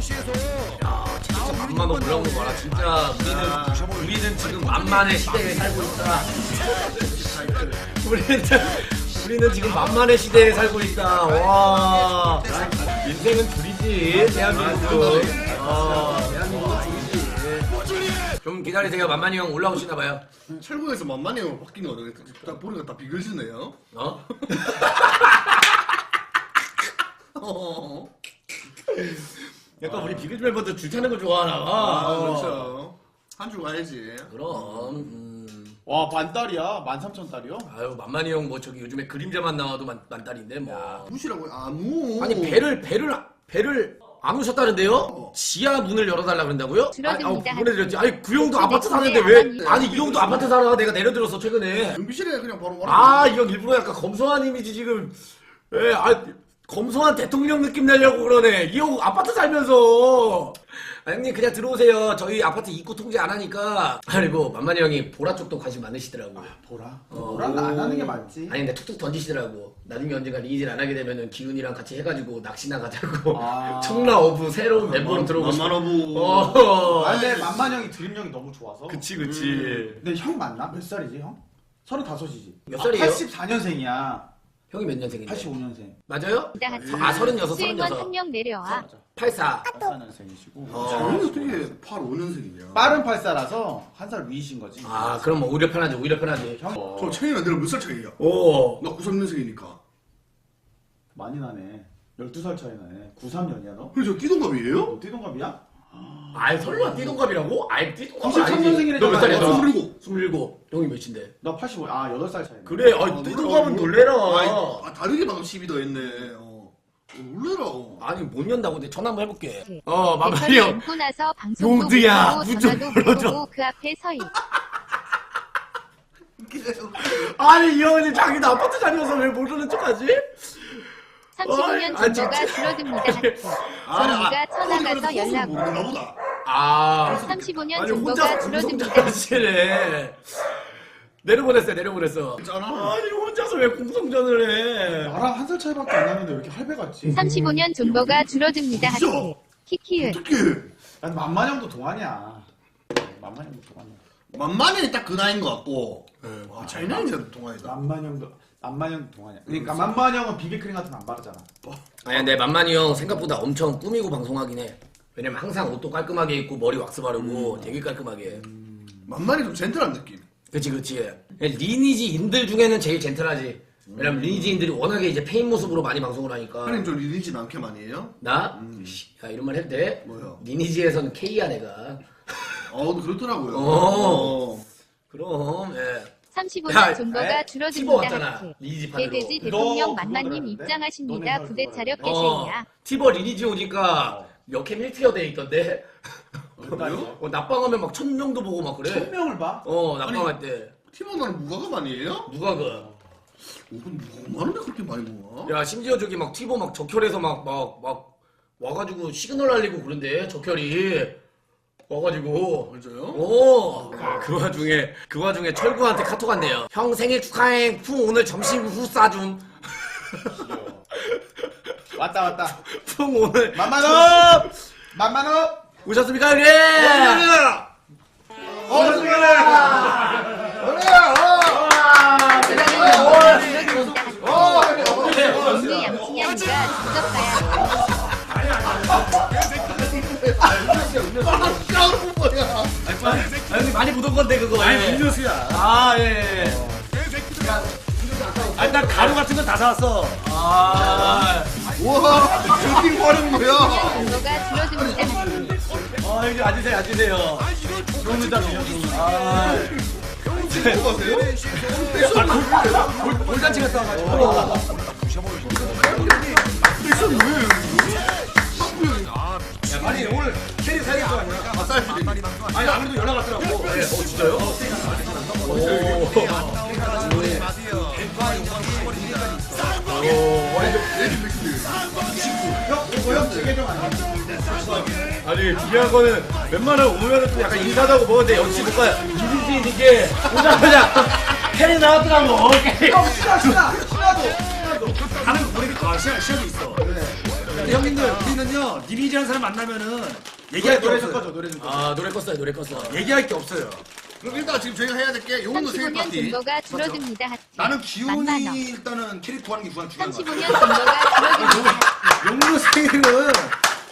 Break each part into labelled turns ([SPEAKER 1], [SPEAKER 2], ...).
[SPEAKER 1] 진짜 만만 원 올라오는 거라 진짜 우리는 우리는 지금 만만의 시대에 살고 있다. 우리는 우리는 지금 만만의 시대에 살고 있다. 와 인생은 둘이지 대한민국은. 아, 대한민국은 둘이지. 좀 기다리세요. 만만이 형 올라오시나 봐요.
[SPEAKER 2] 철구에서 만만히 형 바뀌는 거는 딱 보니까 다 비글지네요.
[SPEAKER 1] 어?
[SPEAKER 2] 어.
[SPEAKER 1] 약간 우리 비글즈 멤버들 줄 타는 거 좋아하나 봐.
[SPEAKER 2] 아,
[SPEAKER 1] 어.
[SPEAKER 2] 그렇죠. 한 줄 가야지.
[SPEAKER 1] 그럼. 음.
[SPEAKER 3] 와 반달이야 13,000달이요?
[SPEAKER 1] 아유 만만이 형 뭐 저기 요즘에 그림자만 나와도 만, 만달인데 뭐.
[SPEAKER 2] 무시라고 아무.
[SPEAKER 1] 아니 배를 배를 배를 안 오셨다는데요? 지하 문을 열어달라 그런다고요?
[SPEAKER 4] 줄어듭니다.
[SPEAKER 1] 보내드렸지. 아니 그 형도 아파트
[SPEAKER 4] 내
[SPEAKER 1] 사는데 왜?
[SPEAKER 4] 아니
[SPEAKER 1] 이 형도 아파트 살아. 내가 내려들었어 최근에.
[SPEAKER 2] 연비실에 그냥 바로
[SPEAKER 1] 아이 형 일부러 약간 검소한 이미지 지금. 예, 아 검소한 대통령 느낌 내려고 그러네. 이형 아파트 살면서. 아, 형님 그냥 들어오세요. 저희 아파트 입구 통제 안 하니까. 그리고 만만이 형이 보라 쪽도 관심 많으시더라고.
[SPEAKER 3] 보라? 보라는 안 하는 게 맞지
[SPEAKER 1] 아니 근데 툭툭 던지시더라고 나중에 언젠가 리니지를 안 하게 되면은 기훈이랑 같이 해가지고 낚시나 가자고
[SPEAKER 3] 아.
[SPEAKER 1] 청라 어부 새로운 멤버로 들어오고 싶어
[SPEAKER 2] 만만하부.
[SPEAKER 1] 어.
[SPEAKER 3] 아 근데 만만 형이 드림력이 너무 좋아서
[SPEAKER 1] 그치 그치
[SPEAKER 3] 근데 형 맞나? 몇 살이지 형? 35이지
[SPEAKER 1] 몇 살이에요?
[SPEAKER 3] 84년생이야
[SPEAKER 1] 형이 몇 년생인데?
[SPEAKER 3] 85년생
[SPEAKER 1] 맞아요? 아 서른여섯
[SPEAKER 4] 수행원
[SPEAKER 1] 서른여섯
[SPEAKER 4] 한명 내려와.
[SPEAKER 3] 맞아
[SPEAKER 1] 84
[SPEAKER 3] 84년생이시고
[SPEAKER 1] 어.
[SPEAKER 2] 저는 어떻게 8, 5년생이냐.
[SPEAKER 3] 빠른 84라서 한 살 위이신 거지
[SPEAKER 1] 아 그럼 뭐 오히려 편하지 오히려 편하지
[SPEAKER 2] 형저 채이랑 내가 몇 살 차이야?
[SPEAKER 1] 오
[SPEAKER 2] 나 93년생이니까.
[SPEAKER 3] 많이 나네 12살 차이 나네 93년이야 너?
[SPEAKER 2] 그래 저 띠동갑이에요?
[SPEAKER 3] 너 띠동갑이야?
[SPEAKER 1] 아이 설마 띠동갑이라고? 아이 띠동갑 아니지
[SPEAKER 3] 93년생이래
[SPEAKER 1] 너몇 살이야 너?
[SPEAKER 2] 27.
[SPEAKER 1] 27 형이 몇인데?
[SPEAKER 3] 너 85, 아 8살 차이네
[SPEAKER 1] 그래 아이 띠동갑은 놀래라
[SPEAKER 2] 아이, 아, 다르게 방금 12 더했네. 어. 어, 놀래라.
[SPEAKER 1] 아니 못 연다고 근데 전화 한번 해볼게 어 만만히
[SPEAKER 4] 배터리
[SPEAKER 1] 형
[SPEAKER 4] 얹고 나서 방송도 못
[SPEAKER 1] 용두야,
[SPEAKER 4] 보고
[SPEAKER 1] 문좀
[SPEAKER 4] 전화도 못
[SPEAKER 1] 열어줘.
[SPEAKER 4] 보고 그 앞에 서 있.
[SPEAKER 1] 아니 이 형이 자기도 아파트 다녀서 왜 모르는 척하지?
[SPEAKER 4] 35년
[SPEAKER 1] 아,
[SPEAKER 4] 정도가
[SPEAKER 1] 진짜.
[SPEAKER 4] 줄어듭니다. 하트. 정우가 천하가서 연락.
[SPEAKER 2] 모르나 보다.
[SPEAKER 1] 아
[SPEAKER 4] 35년
[SPEAKER 1] 아니
[SPEAKER 4] 정도가 줄어듭니다.
[SPEAKER 1] 공성전하시네 내려보냈어요 내려보냈어
[SPEAKER 2] 있잖아.
[SPEAKER 1] 아니 혼자서 왜 공성전을 해
[SPEAKER 3] 나랑 한 살 차이밖에 안 나는데 왜 이렇게 할배 같지?
[SPEAKER 4] 35년 존버가 줄어듭니다.
[SPEAKER 2] 진짜?
[SPEAKER 4] 키키은.
[SPEAKER 2] 어떻게?
[SPEAKER 3] 난 만만 형도 동안이야 만만 형도 동안이야
[SPEAKER 2] 만만히 딱 그 나이인 것 같고. 와, 차이나이는 동아이다.
[SPEAKER 3] 만만 형도 만만 형도 동안이야 그러니까 만만 형은 비비크림 같은 거 안 바르잖아
[SPEAKER 1] 아니 근데 만만이 형 생각보다 엄청 꾸미고 방송하긴 해 왜냐면 항상 옷도 깔끔하게 입고 머리 왁스 바르고 되게 깔끔하게 해
[SPEAKER 2] 만만히 좀 젠틀한 느낌.
[SPEAKER 1] 그치 그치 리니지인들 중에는 제일 젠틀하지 왜냐면 리니지인들이 워낙에 이제 페인 모습으로 많이 방송을 하니까
[SPEAKER 2] 형님 좀 리니지 남캠 아니에요?
[SPEAKER 1] 나? 씨, 야 이런 말 해도 돼?
[SPEAKER 2] 뭐요?
[SPEAKER 1] 리니지에서는 K야 내가
[SPEAKER 2] 어, 그렇더라고요.
[SPEAKER 1] 어.
[SPEAKER 2] 어.
[SPEAKER 1] 그럼 예
[SPEAKER 4] 35년
[SPEAKER 1] 야,
[SPEAKER 4] 존버가
[SPEAKER 1] 티버
[SPEAKER 4] 줄어듭니다.
[SPEAKER 1] 왔잖아
[SPEAKER 4] 하트.
[SPEAKER 1] 리니지 판으로
[SPEAKER 4] 개돼지
[SPEAKER 3] 너
[SPEAKER 4] 대통령 만만님
[SPEAKER 3] 들었는데?
[SPEAKER 4] 입장하십니다.
[SPEAKER 3] 너네
[SPEAKER 4] 부대 차려
[SPEAKER 1] 어,
[SPEAKER 4] 개쉐이야.
[SPEAKER 1] 티버 리니지 오니까 역캠 1티어 돼 있던데
[SPEAKER 3] 그래요?
[SPEAKER 1] 어, 낮방하면 막 천명도 보고 막 그래
[SPEAKER 3] 천 명을 봐?
[SPEAKER 1] 어 낮방할 때
[SPEAKER 2] 팀원은 무과금 아니에요?
[SPEAKER 1] 누가 그
[SPEAKER 2] 오분 뭐 많은데 그렇게 많이 모아?
[SPEAKER 1] 야 심지어 저기 막 티버 막 적혈해서 막 막 막 와가지고 시그널 날리고 그런데 적혈이 와가지고
[SPEAKER 2] 맞아요?
[SPEAKER 1] 오, 그 와중에 그 와중에 철구한테 카톡 왔네요. 형 생일 축하해. 풍 오늘 점심 후 싸줌.
[SPEAKER 3] 왔다 왔다
[SPEAKER 1] 풍 오늘
[SPEAKER 3] 만만업! 만만업!
[SPEAKER 1] 오셨습니까 형님?
[SPEAKER 4] 언니 양치냐니까 직접 가야
[SPEAKER 2] 뭐야?
[SPEAKER 1] 아, 형님 많이 묻은 건데 그거. 아니 음료수야. 아 예. 예.
[SPEAKER 5] 아, 일단 가루 같은 건 다 사왔어.
[SPEAKER 1] 아,
[SPEAKER 2] 와, 저팅 화는 뭐야?
[SPEAKER 4] 존버가 줄어듭니다.
[SPEAKER 1] 아 형님 앉으세요 앉으세요. 좋은 의자 아,
[SPEAKER 2] 가세요?
[SPEAKER 1] 골잔치가 싸가지고.
[SPEAKER 2] 패션 왜?
[SPEAKER 1] 아니 오늘 캐리 사야될 거 아니야?
[SPEAKER 2] 아, 사이즈
[SPEAKER 1] 아니 아무래도 연락 왔더라고. 네. 어 진짜요?
[SPEAKER 2] 레디 백스.
[SPEAKER 1] 아니 중요한 거는 웬만하면 오면은 또 약간 인사도 하고 뭐는데 역시 뭔가 이미지 이게 오자마자 캐리 나왔더라고 캐리
[SPEAKER 3] 신나 신나 신나도
[SPEAKER 5] 하는 거 보니까 아, 시야, 시야도 있어. 근데 형님들 우리는요 니니지라는 사람 만나면은 얘기할 게
[SPEAKER 3] 노래 좀
[SPEAKER 5] 없어요.
[SPEAKER 3] 꺼줘 노래 좀 꺼줘
[SPEAKER 1] 아 노래 껐어요 노래 껐어.
[SPEAKER 5] 얘기할 게 없어요.
[SPEAKER 2] 그럼 일단 지금 저희가 해야 될 게 용도 생일
[SPEAKER 4] 35년
[SPEAKER 2] 파티.
[SPEAKER 4] 존버가 줄어듭니다. 하트.
[SPEAKER 2] 나는 기훈이
[SPEAKER 4] 만만어.
[SPEAKER 2] 일단은 캐릭터 하는 게 우선 중요한 거
[SPEAKER 4] 35년 존버가 줄어듭니다.
[SPEAKER 2] 용도 생일은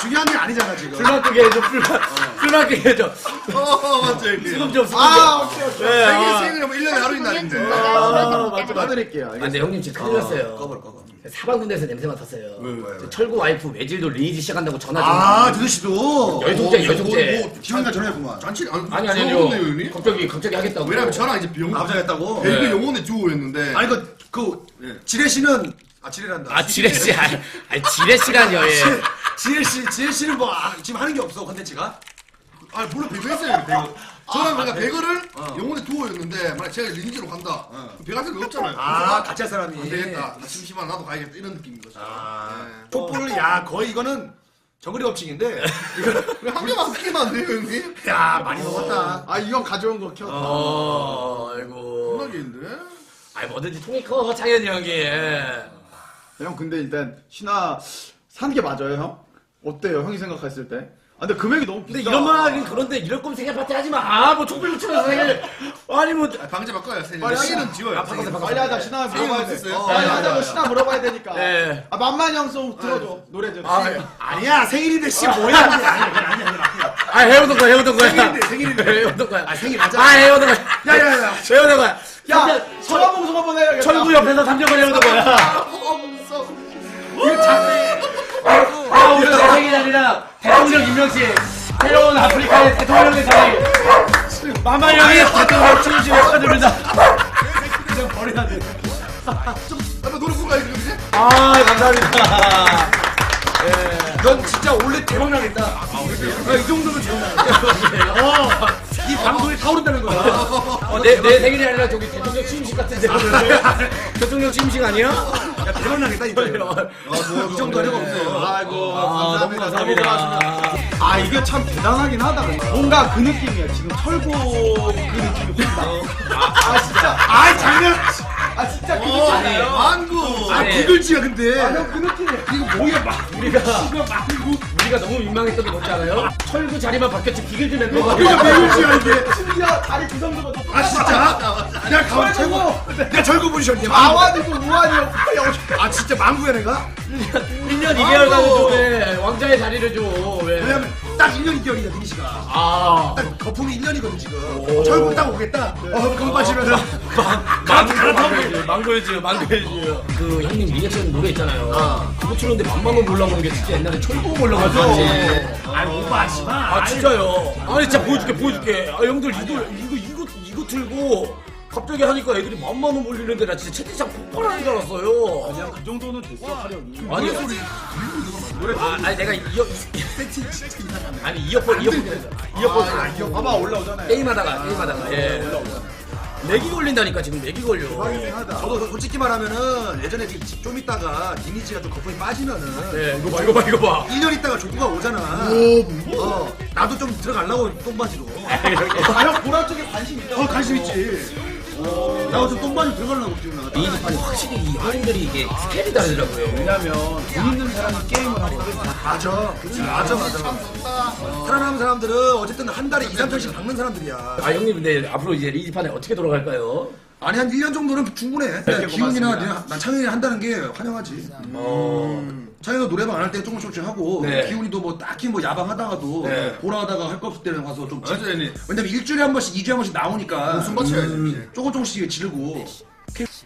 [SPEAKER 2] 중요한 게 아니잖아 지금.
[SPEAKER 1] 불만 끄게 해줘 불만 불만 끄게 해줘.
[SPEAKER 2] 어 맞죠 이렇게.
[SPEAKER 1] 수금 좀 수금 좀.
[SPEAKER 2] 아 오케이 오케이.
[SPEAKER 1] 네,
[SPEAKER 2] 생일
[SPEAKER 1] 아.
[SPEAKER 2] 생일은 뭐 1년에 하루인
[SPEAKER 4] 35년
[SPEAKER 2] 날인데.
[SPEAKER 4] 존버가
[SPEAKER 1] 맞죠.
[SPEAKER 3] 놔드릴게요
[SPEAKER 1] 아, 근데 형님 진짜 큰일 났어요.
[SPEAKER 2] 꺼버 꺼버.
[SPEAKER 1] 사방 군대에서 냄새 맡았어요.
[SPEAKER 2] 왜, 왜?
[SPEAKER 1] 저 철구 와이프 외질도 리니지 시작한다고 전화 좀.
[SPEAKER 2] 아 드드 씨도.
[SPEAKER 1] 열통째, 열통째.
[SPEAKER 2] 기훈이가 전화했구만. 잔치 아니
[SPEAKER 1] 아니 아니 아니요. 갑자기 갑자기 하겠다고.
[SPEAKER 2] 왜냐면 저랑 이제 병
[SPEAKER 3] 갑자기 했다고?
[SPEAKER 2] 배그
[SPEAKER 1] 네.
[SPEAKER 2] 영혼의 듀오였는데.
[SPEAKER 3] 아니 그, 그 지레 씨는 아 지레란다
[SPEAKER 1] 아 지레 씨, 아니, 아니 지레 씨라뇨. 예.
[SPEAKER 3] 지레 씨는 뭐 아, 지금 하는 게 없어 컨텐츠가
[SPEAKER 2] 아 물론 배그 했어요 배그. 저는 그러니까 배그를 영혼의 듀오였는데 만약 제가 리니지로 간다. 배그 할 사람이 없잖아요.
[SPEAKER 3] 아 같이 할 사람이
[SPEAKER 2] 안 되겠다. 나 심심한 나도 가야겠다 이런 느낌인 거죠.
[SPEAKER 3] 촛불 야 거의 이거는 정글이 법칙인데
[SPEAKER 2] 네. 한 개만 안 돼요 형님?
[SPEAKER 3] 야 많이 먹었다 아 이건 가져온 거 켜.
[SPEAKER 1] 어, 아이고.
[SPEAKER 2] 겁나게인데?
[SPEAKER 1] 아니 뭐든지 통이 커 창현이 형이. 예.
[SPEAKER 3] 형 근데 일단 신화 사는 게 맞아요 형? 어때요 형이 생각했을 때? 아 근데 금액이 너무 비싸
[SPEAKER 1] 근데 이런 말 하긴 그런데 이럴 거면 생일 파티 하지 마. 아, 뭐 촛불 붙여서 생일. 아니 뭐.
[SPEAKER 2] 아, 방제 바꿔요 생일.
[SPEAKER 3] 빨리
[SPEAKER 2] 생일은. 지워요.
[SPEAKER 1] 아, 바꿔서
[SPEAKER 2] 생일은.
[SPEAKER 1] 바꿔서.
[SPEAKER 3] 빨리 하자 신화 물어봐야 돼? 어, 빨리
[SPEAKER 2] 아,
[SPEAKER 3] 하자고
[SPEAKER 2] 아,
[SPEAKER 3] 신화 물어봐야 되니까
[SPEAKER 1] 예.
[SPEAKER 3] 아 만만 형송 들어줘 노래 좀
[SPEAKER 1] 아,
[SPEAKER 5] 아니야 생일인데 씨 뭐야? 아니야 아니야 아니야.
[SPEAKER 1] 아 해오던 거야 해오던 거야.
[SPEAKER 5] 생일인데, 생일인데.
[SPEAKER 1] 해오던 거야.
[SPEAKER 5] 아 생일 맞아.
[SPEAKER 1] 아 해오던 거야.
[SPEAKER 5] 야 야 야.
[SPEAKER 1] 해오던 거야.
[SPEAKER 3] 야 전화 방송 한번 해야겠다
[SPEAKER 1] 철구 옆에서 삼정을 해오던 거야.
[SPEAKER 2] 어, 무서워.
[SPEAKER 1] 아 우리 내 생일이 아니라 대통령 임명식. 새로운 아프리카의 대통령의 자리. 마마 형이 대통령 취임식 축하드립니다. 그냥 버려야 돼.
[SPEAKER 2] 한번 노래 부를까 이거 이제?
[SPEAKER 1] 아 감사합니다.
[SPEAKER 5] 넌 진짜 원래 대박 나겠다. 아, 이 정도면 대박 나겠다. 어, 이 방송에 타오른다는 거야.
[SPEAKER 1] 어, 내, 내 생일이 아니라 저기 대통령 취임식 같은데. 대통령 취임식 아니야?
[SPEAKER 5] 야, 대박 나겠다 이거.
[SPEAKER 2] 이
[SPEAKER 5] 정도 하려고 없어요.
[SPEAKER 3] 아이고
[SPEAKER 1] 아, 너무 감사합니다.
[SPEAKER 3] 아 이게 참 대단하긴 하다 뭔가 그 느낌이야 지금 철고 그 느낌이 확 나. 아, 아 진짜
[SPEAKER 5] 아이 장난.
[SPEAKER 3] 아 진짜 그
[SPEAKER 2] 어,
[SPEAKER 3] 느낌이야
[SPEAKER 2] 만구.
[SPEAKER 5] 아
[SPEAKER 1] 아니.
[SPEAKER 5] 구글지야 근데.
[SPEAKER 3] 아 형 그 느낌이야
[SPEAKER 5] 이거 뭐야 막.
[SPEAKER 1] 우리가 우리가 너무 민망했던 게 뭔지 알아요? 철구 자리만 바뀌었지 비글즈 멤버가
[SPEAKER 5] 이거 비글지야 이게.
[SPEAKER 3] 심지어 다리 구성도가
[SPEAKER 5] 좀아 진짜? 내가 가만 최고. 내가 절구 포지션이야.
[SPEAKER 3] 아와디고 우한이요
[SPEAKER 5] 아 진짜 망구야 내가?
[SPEAKER 1] 1년 2개월 가는 좀왜 왕자의 자리를 줘 왜?
[SPEAKER 5] 왜냐면 딱 1년 2개월이야 딩 씨가.
[SPEAKER 1] 아
[SPEAKER 5] 딱 거품이 1년이거든 지금. 절구 딱 오겠다. 어 그거 마시면서.
[SPEAKER 1] 망골즈 망골즈 망골즈 그 형님 리액션 노래 있잖아요. 그거 틀었는데 만만 원 몰라 보는 게 진짜 옛날에 철구 몰라가지고
[SPEAKER 5] 아 오버하지 마.
[SPEAKER 1] 아 진짜요? 아니 진짜 보여줄게 보여줄게. 아 형들 이거 이거 이거 이거 틀고 갑자기 하니까 애들이 만만 원 몰리는데 나 진짜 채팅창 폭발하는 줄 알았어요.
[SPEAKER 3] 그냥 그 정도는 됐어 하려고
[SPEAKER 1] 아니 소리. 아, 아니 내가 이어 아니 이어폰 이어폰. 이어폰.
[SPEAKER 3] 봐봐 올라오잖아요.
[SPEAKER 1] 게임하다가 게임하다가. 예 렉이 걸린다니까 지금 렉이 걸려.
[SPEAKER 5] 저도 솔직히 말하면은 예전에 좀 있다가 디니지가 좀 거품이 빠지면은
[SPEAKER 1] 예 이거 봐 이거 봐 이거 봐.
[SPEAKER 5] 1년 있다가 조구가 오잖아. 어, 나도 좀 들어가려고 똥바지로.
[SPEAKER 3] 아형 보라 쪽에 관심 있다.
[SPEAKER 5] 어, 관심 있지.
[SPEAKER 2] 똥바지 들어가려고 지금 나가.
[SPEAKER 1] 리니지판이 확실히 이 형님들이 이게 스케일이 다르더라고요
[SPEAKER 3] 왜냐면 돈 있는 사람이 게임을 하거든
[SPEAKER 5] 맞아. 그치, 맞아, 맞아. 살아남은 사람들은 어쨌든 한 달에 2, 3편씩 박는 사람들이야.
[SPEAKER 1] 아 형님 근데 앞으로 이제 리니지판에 어떻게 돌아갈까요?
[SPEAKER 2] 아니 한 1년 정도는 충분해.
[SPEAKER 3] 네,
[SPEAKER 2] 기훈이나
[SPEAKER 3] 고맙습니다.
[SPEAKER 2] 니나- 난 창현이 한다는 게 환영하지.
[SPEAKER 1] 어
[SPEAKER 2] 창현이도 노래방 안 할 때 조금씩 조금씩 하고
[SPEAKER 1] 네.
[SPEAKER 2] 기훈이도 뭐 딱히 뭐 야방하다가도
[SPEAKER 1] 네.
[SPEAKER 2] 보라 하다가 할 거 없을 때는 가서 좀 지-
[SPEAKER 5] 형님.
[SPEAKER 2] 왜냐면 일주일에 한 번씩 2주에 한 번씩 나오니까
[SPEAKER 5] 숨 맞춰야지.
[SPEAKER 2] 조금 조금씩 지르고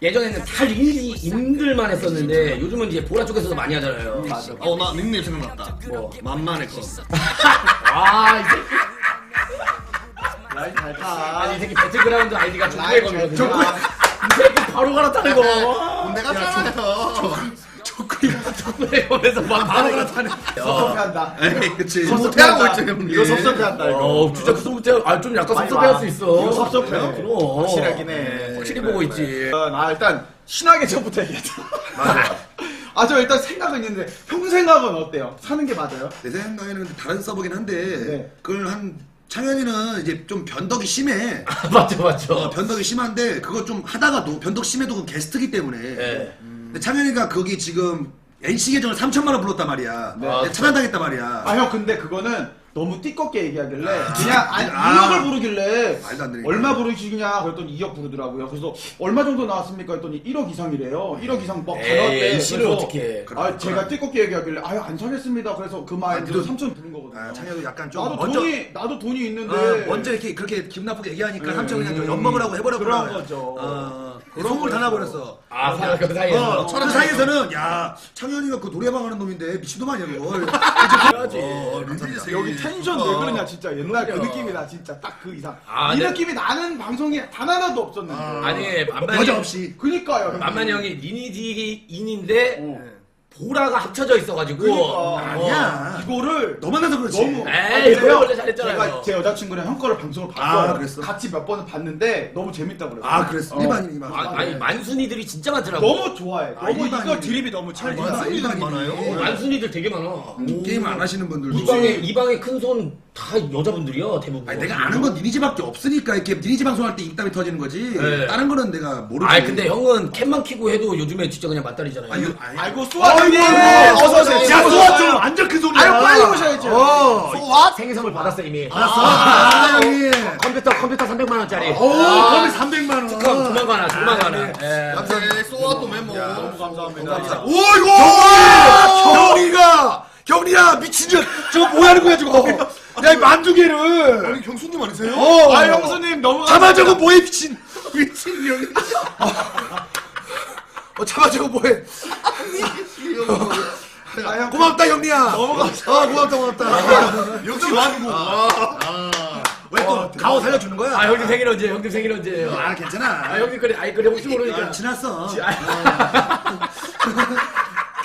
[SPEAKER 1] 예전에는 다 리니지인들만 했었는데 요즘은 이제 보라 쪽에서도 많이 하잖아요
[SPEAKER 3] 맞아
[SPEAKER 2] 어 나 닉네임 생각났다.
[SPEAKER 1] 뭐
[SPEAKER 2] 만만의 거.
[SPEAKER 1] 아, 이 새끼.
[SPEAKER 3] 라인 잘 타
[SPEAKER 1] 아니, 이 새끼 배틀그라운드 아이디가 족구의
[SPEAKER 3] 라이브
[SPEAKER 1] 검이거든요.
[SPEAKER 3] 족구.
[SPEAKER 1] 이 새끼 바로 갈아타는 거.
[SPEAKER 2] 내가 잖아요
[SPEAKER 1] 검에서 막 바로 갈아타는
[SPEAKER 3] 섭섭해한다
[SPEAKER 2] 에이 그치.
[SPEAKER 3] 섭섭해한다.
[SPEAKER 2] 못하고 있죠 형님.
[SPEAKER 3] 이거 섭섭해한다 이거
[SPEAKER 1] 어, 진짜 그 소부터, 아, 좀 약간
[SPEAKER 3] 많이
[SPEAKER 1] 섭섭해할
[SPEAKER 3] 와.
[SPEAKER 1] 수 있어.
[SPEAKER 3] 이거 섭섭해.
[SPEAKER 1] 그럼.
[SPEAKER 3] 확실하긴 해
[SPEAKER 1] 확실히 보고 있지.
[SPEAKER 3] 아 일단 신하게 전부터 얘기했다 아저 일단 생각은 있는데 형 생각은 어때요? 사는 게 맞아요?
[SPEAKER 2] 내 생각에는 근데 다른 서버긴 한데
[SPEAKER 3] 네.
[SPEAKER 2] 그걸 한 창현이는 이제 좀 변덕이 심해.
[SPEAKER 1] 맞죠,
[SPEAKER 2] 어,
[SPEAKER 1] 맞죠.
[SPEAKER 2] 변덕이 심한데 그거 좀 하다가도 변덕 심해도 그 게스트기 때문에.
[SPEAKER 1] 예.
[SPEAKER 2] 근데 창현이가 거기 지금
[SPEAKER 5] NC 계정을 3천만 원 불렀단 말이야.
[SPEAKER 3] 네.
[SPEAKER 5] 내가 차단당했단 말이야.
[SPEAKER 3] 아 형 근데 그거는 너무 띠껍게 얘기하길래 그냥 아니
[SPEAKER 5] 아.
[SPEAKER 3] 2억을 부르길래
[SPEAKER 5] 말도 안 되니까.
[SPEAKER 3] 얼마 부르시냐 그랬더니 2억 부르더라고요. 그래서 얼마 정도 나왔습니까 했더니 1억 이상이래요. 1억 이상 막 받았대.
[SPEAKER 1] NC 를
[SPEAKER 3] 그래서
[SPEAKER 1] 어떻게 해.
[SPEAKER 3] 아 제가 띠껍게 얘기하길래 아유 안 사겠습니다. 그래서 그
[SPEAKER 5] 아,
[SPEAKER 3] 그- 3천 부른 거거든요.
[SPEAKER 5] 아, 창혁이 약간 좀
[SPEAKER 3] 나도
[SPEAKER 5] 먼저
[SPEAKER 3] 돈이 나도 돈이 있는데
[SPEAKER 5] 어, 먼저 이렇게 그렇게 기분 나쁘게 얘기하니까
[SPEAKER 3] 네.
[SPEAKER 5] 삼촌 그냥 좀 엿먹으라고 해버렸구나.
[SPEAKER 3] 그런 거죠.
[SPEAKER 5] 어,
[SPEAKER 3] 그런
[SPEAKER 5] 속을 다. 나버렸어.
[SPEAKER 1] 아, 사- 그 사이에서.
[SPEAKER 5] 어, 그 사이에서는 야 창현이가 그 노래방 하는 놈인데 미친놈 아니야 그거.
[SPEAKER 1] 해야지.
[SPEAKER 5] 어, 감사합니다.
[SPEAKER 3] 여기 텐션 왜 그러냐 진짜 옛날 그 느낌이다 진짜 딱 그 이상
[SPEAKER 1] 아,
[SPEAKER 3] 이
[SPEAKER 1] 네.
[SPEAKER 3] 느낌이 나는 방송이 단 하나도 없었는데
[SPEAKER 1] 아니, 만만히.
[SPEAKER 5] 여자 없이.
[SPEAKER 3] 그니까요
[SPEAKER 1] 만만히 형이 리니지인인데,
[SPEAKER 3] 어.
[SPEAKER 1] 보라가 합쳐져 있어가지고.
[SPEAKER 3] 그러니까.
[SPEAKER 1] 어.
[SPEAKER 5] 아니야.
[SPEAKER 3] 이거를
[SPEAKER 5] 너 만나서 그렇지.
[SPEAKER 3] 너무
[SPEAKER 1] 에이,
[SPEAKER 3] 근데요,
[SPEAKER 1] 원래 잘했잖아요.
[SPEAKER 3] 제가 제 여자친구랑 형 거를 방송을
[SPEAKER 5] 아,
[SPEAKER 3] 봤어요.
[SPEAKER 5] 그랬어?
[SPEAKER 3] 같이 몇 번은 봤는데 너무 재밌다 그랬어.
[SPEAKER 5] 아 그랬어.
[SPEAKER 3] 어.
[SPEAKER 5] 일반인 일반.
[SPEAKER 1] 아, 아니, 만순이들이 진짜 많더라고.
[SPEAKER 3] 너무 좋아해.
[SPEAKER 5] 아,
[SPEAKER 3] 너무
[SPEAKER 5] 일반인.
[SPEAKER 3] 이거 드립이 너무 잘
[SPEAKER 5] 아,
[SPEAKER 3] 돼.
[SPEAKER 5] 일반인
[SPEAKER 2] 많아요?
[SPEAKER 1] 어, 만순이들 되게 많아.
[SPEAKER 5] 게임을 안 하시는 분들도.
[SPEAKER 1] 이 방에, 이 방에 큰 손 다 여자분들이야, 대부분.
[SPEAKER 5] 아니 내가 아는 건 니니지밖에 없으니까 이렇게 니니지 방송할 때 입담이 터지는 거지.
[SPEAKER 1] 네.
[SPEAKER 5] 다른 거는 내가 모르지.
[SPEAKER 1] 아니, 근데 형은 캠만 키고 해도 요즘에 진짜 그냥 맞다리잖아요.
[SPEAKER 5] 아니, 아니,
[SPEAKER 3] 아이고 수아님
[SPEAKER 5] 아이고,
[SPEAKER 3] 어서 오세요.
[SPEAKER 5] 야, 좀 완전 큰 소리야.
[SPEAKER 3] 아유 빨리 오셔야죠.
[SPEAKER 5] 어.
[SPEAKER 1] 생일선물 받았어, 이미.
[SPEAKER 5] 알았어. 아, 형님.
[SPEAKER 1] 컴퓨터, 컴퓨터 300만원짜리.
[SPEAKER 5] 오, 그러면 300만 원.
[SPEAKER 1] 그럼 조만간 하나, 조만간 하나. 예.
[SPEAKER 2] 감사해. 쏘아 또 메모.
[SPEAKER 3] 너무 감사합니다.
[SPEAKER 5] 오, 이거! 경리가! 경리야, 미친 년! 저거 뭐 하는 거야, 저거? 야, 이 만두개를!
[SPEAKER 2] 아니 경수님 아니세요?
[SPEAKER 5] 어!
[SPEAKER 3] 아 형수님 너무
[SPEAKER 5] 잡아, 저거 뭐해, 미친! 미친 년! 어, 잡아, 저거 뭐해?
[SPEAKER 3] 아, 형,
[SPEAKER 5] 고맙다! 너무 감사 어, 고맙다, 고맙다.
[SPEAKER 2] 역시 완구.
[SPEAKER 5] 왜 또, 가오 살려주는 거야?
[SPEAKER 1] 아, 형님 생일 언제, 형님 생일 언제예요?
[SPEAKER 5] 아, 괜찮아.
[SPEAKER 1] 아, 형님 그래, 아이, 그래, 혹시 모르니까.
[SPEAKER 5] 아, 지났어.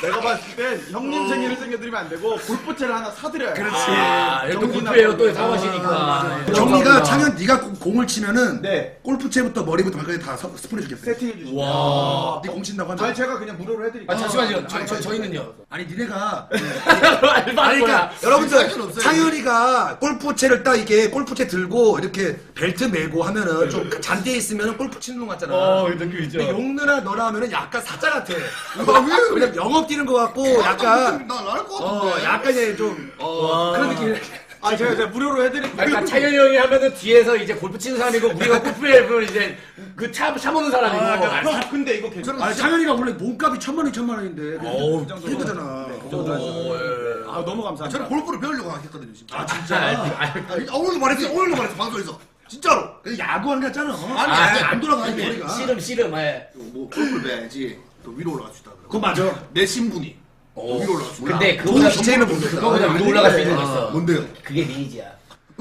[SPEAKER 3] 내가 봤을 땐 형님 생일을 챙겨드리면 안 되고 골프채를 하나 사드려요. 그렇지.
[SPEAKER 1] 아, 또 골프예요, 또 사과시니까.
[SPEAKER 5] 경리가 창현 네가 공- 공을 치면은
[SPEAKER 3] 네.
[SPEAKER 5] 골프채부터 머리부터 발까지 다 서- 스폰해 주겠어.
[SPEAKER 3] 세팅해 주시면.
[SPEAKER 1] 와.
[SPEAKER 5] 네공 친다고 하면
[SPEAKER 3] 아니 제가 그냥 무료로 해드릴게요.
[SPEAKER 1] 아, 잠시만요. 저, 저, 저희는요.
[SPEAKER 5] 아니 니네가 아니 그러니까 여러분들. 창현이가 골프채를 딱 이렇게 골프채 들고 이렇게 벨트 메고 하면은 좀 잔디에 있으면은 골프 치는 놈 같잖아.
[SPEAKER 1] 어, 그 느낌
[SPEAKER 5] 근데 용누나 너나 하면은 약간 사자 같아.
[SPEAKER 2] 아, 왜?
[SPEAKER 5] 그냥 영업 뛰는 것 같고 약간
[SPEAKER 2] 나 나을 것
[SPEAKER 5] 어
[SPEAKER 2] 같은데.
[SPEAKER 5] 약간 이제 좀 어, 그런 느낌.
[SPEAKER 3] 아 제가 제가 무료로 해드릴게요.
[SPEAKER 1] 그러니까 차현이 형이 하면은 뒤에서 이제 골프 치는 사람이고 우리가 골프를 보면 이제 그 차, 차 모는 사람이고.
[SPEAKER 3] 형 근데 이거 괜찮아.
[SPEAKER 5] 아니 창현이가 원래 몸값이 천만 원, 천만 원인데
[SPEAKER 1] 어우,
[SPEAKER 5] 이거잖아.
[SPEAKER 3] 아 너무 감사합니다.
[SPEAKER 2] 저는 골프를 배우려고 했거든요. 진짜.
[SPEAKER 5] 아 진짜.
[SPEAKER 2] 아, 오늘도 말했어요. 오늘도 말했어 방송에서. 진짜로.
[SPEAKER 5] 근데 야구하는 거 같잖아.
[SPEAKER 2] 아니,
[SPEAKER 1] 아,
[SPEAKER 2] 아니,
[SPEAKER 5] 안 돌아가
[SPEAKER 1] 아니,
[SPEAKER 5] 머리가.
[SPEAKER 1] 씨름, 씨름, 예.
[SPEAKER 2] 뭐 골프를 배야지 또 위로 올라갈 수 있다.
[SPEAKER 5] 그거 맞아.
[SPEAKER 2] 내 신분이
[SPEAKER 1] 오.
[SPEAKER 2] 위로 올라갈 수 있다.
[SPEAKER 1] 근데 그거보다,
[SPEAKER 5] 기체는 모르겠다.
[SPEAKER 1] 그거보다 위로 올라갈 수 있는 거 있어.
[SPEAKER 2] 뭔데요?
[SPEAKER 1] 그게 리니지야.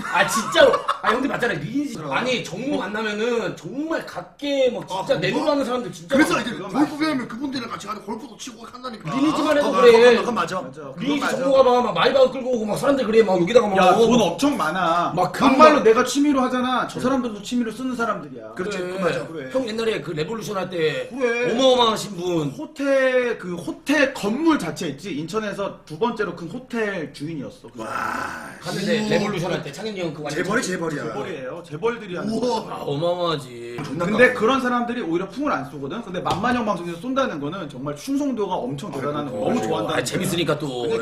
[SPEAKER 1] 아 진짜로 아 형들 맞잖아 리니지 아니 정모 만나면은 정말 각계 뭐 진짜
[SPEAKER 2] 아,
[SPEAKER 1] 내노하는 사람들 진짜
[SPEAKER 2] 그래서
[SPEAKER 1] 많아.
[SPEAKER 2] 이제 골프 배우면 그분들이랑 같이 가서 골프도 치고 한다니까.
[SPEAKER 1] 리니지만 해도
[SPEAKER 5] 어,
[SPEAKER 1] 그래
[SPEAKER 5] 그건 맞아.
[SPEAKER 1] 리니지 정모가 막, 막 마이바흐 끌고 오고 막 사람들 그래 막 여기다가 막
[SPEAKER 3] 야,
[SPEAKER 1] 어, 돈막
[SPEAKER 3] 엄청 많아.
[SPEAKER 1] 막 그-
[SPEAKER 3] 막말로 내가 취미로 하잖아. 저 사람들도 취미로 쓰는 사람들이야.
[SPEAKER 5] 그렇지,
[SPEAKER 1] 그래.
[SPEAKER 5] 그 맞아.
[SPEAKER 3] 그래.
[SPEAKER 1] 형 옛날에 그 레볼루션 할때
[SPEAKER 3] 그래.
[SPEAKER 1] 어마어마하신 분
[SPEAKER 3] 호텔 그 호텔 건물 자체 있지 인천에서 두 번째로 큰 호텔 주인이었어. 그
[SPEAKER 5] 와.
[SPEAKER 1] 하는데 레볼루션 할때 형그 완전
[SPEAKER 5] 재벌이 재벌이야.
[SPEAKER 3] 재벌이에요. 재벌들이 하는.
[SPEAKER 2] 우와.
[SPEAKER 1] 아, 어마어마하지
[SPEAKER 3] 근데 그런 사람들이 오히려 풍을 안 쏘거든. 근데 만만형 방송에서 쏜다는 거는 정말 충성도가 엄청 대단한 거. 너무 좋아한다.
[SPEAKER 1] 아, 재밌으니까 또 예.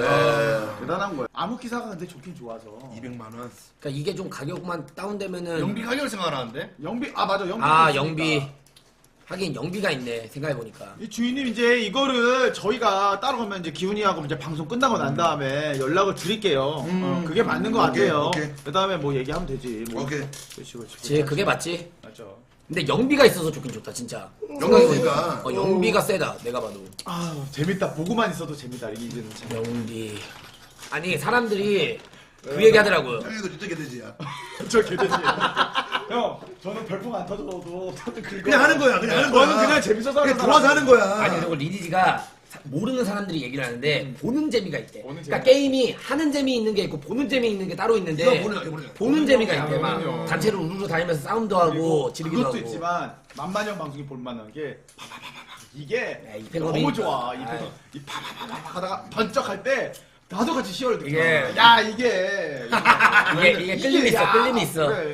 [SPEAKER 3] 대단한 거야. 아무 기사가 근데 좋긴 좋아서.
[SPEAKER 5] 200만 원.
[SPEAKER 1] 그러니까 이게 좀 가격만 다운되면은
[SPEAKER 2] 연비 가격을 생각하는데.
[SPEAKER 3] 영비 아 맞아 영비.
[SPEAKER 1] 아 영비 하긴 영비가 있네 생각해 보니까
[SPEAKER 3] 이 주인님 이제 이거를 저희가 따로 가면 이제 기훈이하고 이제 방송 끝나고 난 다음에 연락을 드릴게요. 어, 그게 맞는 것
[SPEAKER 5] 오케이,
[SPEAKER 3] 같아요.
[SPEAKER 5] 오케이.
[SPEAKER 3] 그 다음에 뭐 얘기하면 되지. 뭐.
[SPEAKER 5] 오케이.
[SPEAKER 3] 그렇지 그렇지.
[SPEAKER 1] 제 그게 맞지
[SPEAKER 3] 맞죠.
[SPEAKER 1] 근데 영비가 있어서 좋긴 좋다 진짜
[SPEAKER 2] 영비가.
[SPEAKER 1] 어, 영비가 세다 내가 봐도
[SPEAKER 3] 아 재밌다. 보고만 있어도 재밌다. 이제는 참.
[SPEAKER 1] 영비 아니 사람들이 그 얘기 하더라고요
[SPEAKER 5] 창현이도 진짜 개돼지야.
[SPEAKER 3] 저 개돼지. 형 저는 별풍 안 터져도 저도 그거.
[SPEAKER 5] 그냥 하는 거야, 그냥 하는 거야.
[SPEAKER 3] 저는 그냥 재밌어서 하는
[SPEAKER 5] 그냥 좋아서 하는 거야.
[SPEAKER 1] 아니 그리고 리니지가 사- 모르는 사람들이 얘기를 하는데 보는 재미가 있대
[SPEAKER 3] 보는
[SPEAKER 1] 그러니까
[SPEAKER 3] 재미가
[SPEAKER 1] 게임이 하는 재미 있는 게 있고 보는 재미 있는 게 따로 있는데
[SPEAKER 5] 이거 보는 이거 보는.
[SPEAKER 1] 보는 재미가 있대 막. 단체로 우르르 다니면서 싸움도 하고 지르기도
[SPEAKER 3] 그것도
[SPEAKER 1] 하고
[SPEAKER 3] 있지만 만만형 방송이 볼만한 게 파파파파파 이게
[SPEAKER 1] 야, 이 패널이
[SPEAKER 3] 너무. 좋아 이
[SPEAKER 1] 아이.
[SPEAKER 3] 패널 이 파파파파 하다가 번쩍할 때 나도 같이 시월을
[SPEAKER 1] 이게-
[SPEAKER 3] 야 이게
[SPEAKER 1] 이게 이게 끌림이 있어 끌림이 있어
[SPEAKER 3] 그래.